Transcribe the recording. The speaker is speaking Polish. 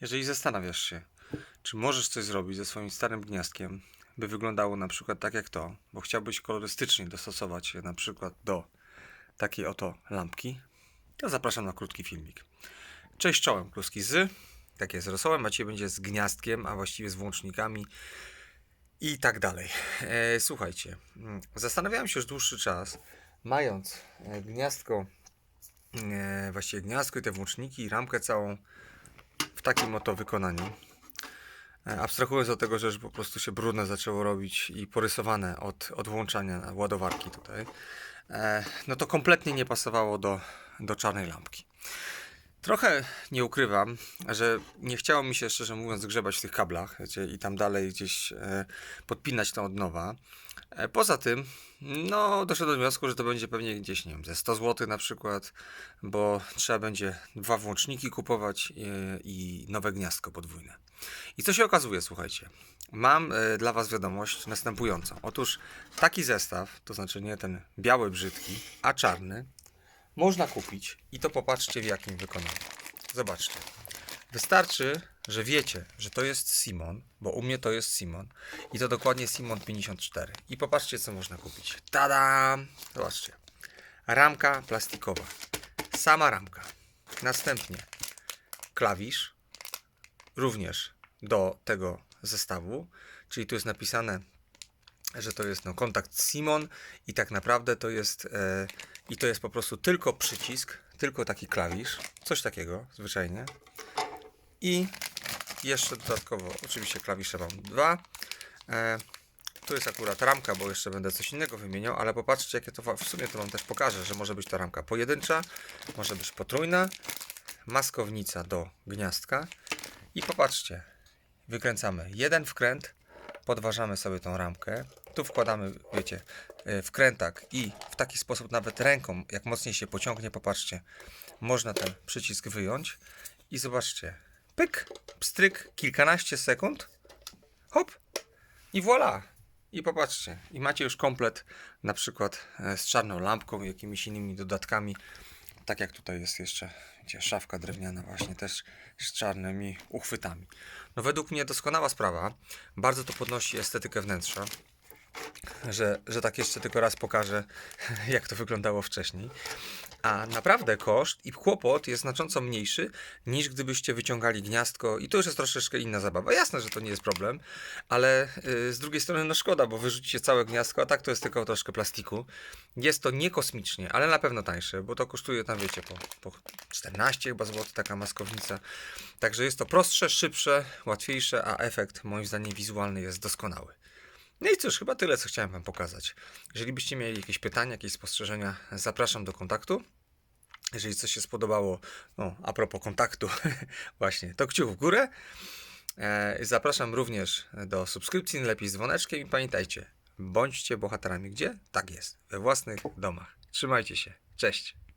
Jeżeli zastanawiasz się, czy możesz coś zrobić ze swoim starym gniazdkiem, by wyglądało na przykład tak jak to, bo chciałbyś kolorystycznie dostosować je na przykład do takiej oto lampki, to zapraszam na krótki filmik. Cześć czołem, kluski z, tak jest, rosołem, a będzie z gniazdkiem, a właściwie z włącznikami i tak dalej. E, słuchajcie, mm, zastanawiałem się już dłuższy czas, mając e, gniazdko, e, właściwie gniazdko i te włączniki i ramkę całą takim oto wykonaniu. E, Abstrahując od tego, że już po prostu się brudne zaczęło robić i porysowane od, od włączania ładowarki tutaj, e, no to kompletnie nie pasowało do, do czarnej lampki. Trochę nie ukrywam, że nie chciało mi się szczerze mówiąc grzebać w tych kablach wiecie, i tam dalej gdzieś e, podpinać to od nowa. E, poza tym, no doszedłem do wniosku, że to będzie pewnie gdzieś, nie wiem, ze 100 zł na przykład, bo trzeba będzie dwa włączniki kupować e, i nowe gniazdko podwójne. I co się okazuje, słuchajcie, mam e, dla Was wiadomość następującą. Otóż taki zestaw, to znaczy nie ten biały brzydki, a czarny, można kupić i to popatrzcie w jakim wykonaniu. Zobaczcie. Wystarczy, że wiecie, że to jest Simon, bo u mnie to jest Simon i to dokładnie Simon 54. I popatrzcie, co można kupić. Tada! Zobaczcie. Ramka plastikowa. Sama ramka. Następnie klawisz, również do tego zestawu, czyli tu jest napisane, że to jest no, kontakt Simon i tak naprawdę to jest e, i to jest po prostu tylko przycisk, tylko taki klawisz, coś takiego zwyczajnie. I jeszcze dodatkowo, oczywiście klawisze mam dwa. E, tu jest akurat ramka, bo jeszcze będę coś innego wymieniał, ale popatrzcie, jakie to w sumie to Wam też pokażę, że może być to ramka pojedyncza, może być potrójna, maskownica do gniazdka i popatrzcie, wykręcamy jeden wkręt, podważamy sobie tą ramkę, tu wkładamy, wiecie, e, wkrętak i w taki sposób nawet ręką, jak mocniej się pociągnie, popatrzcie, można ten przycisk wyjąć i zobaczcie, pyk, pstryk, kilkanaście sekund, hop i voilà. I popatrzcie, i macie już komplet na przykład e, z czarną lampką jakimiś innymi dodatkami. Tak jak tutaj jest jeszcze wiecie, szafka drewniana właśnie też z czarnymi uchwytami. No według mnie doskonała sprawa. Bardzo to podnosi estetykę wnętrza. Że, że tak jeszcze tylko raz pokażę, jak to wyglądało wcześniej. A naprawdę koszt i kłopot jest znacząco mniejszy niż gdybyście wyciągali gniazdko i to już jest troszeczkę inna zabawa. Jasne, że to nie jest problem, ale y, z drugiej strony no szkoda, bo wyrzucicie całe gniazdko, a tak to jest tylko troszkę plastiku. Jest to niekosmicznie, ale na pewno tańsze, bo to kosztuje tam wiecie po, po 14 chyba złotych taka maskownica. Także jest to prostsze, szybsze, łatwiejsze, a efekt moim zdaniem wizualny jest doskonały. No i cóż, chyba tyle, co chciałem Wam pokazać. Jeżeli byście mieli jakieś pytania, jakieś spostrzeżenia, zapraszam do kontaktu. Jeżeli coś się spodobało, no a propos kontaktu, właśnie, to kciuk w górę. E, zapraszam również do subskrypcji, lepiej z dzwoneczkiem i pamiętajcie, bądźcie bohaterami gdzie? Tak jest, we własnych domach. Trzymajcie się, cześć!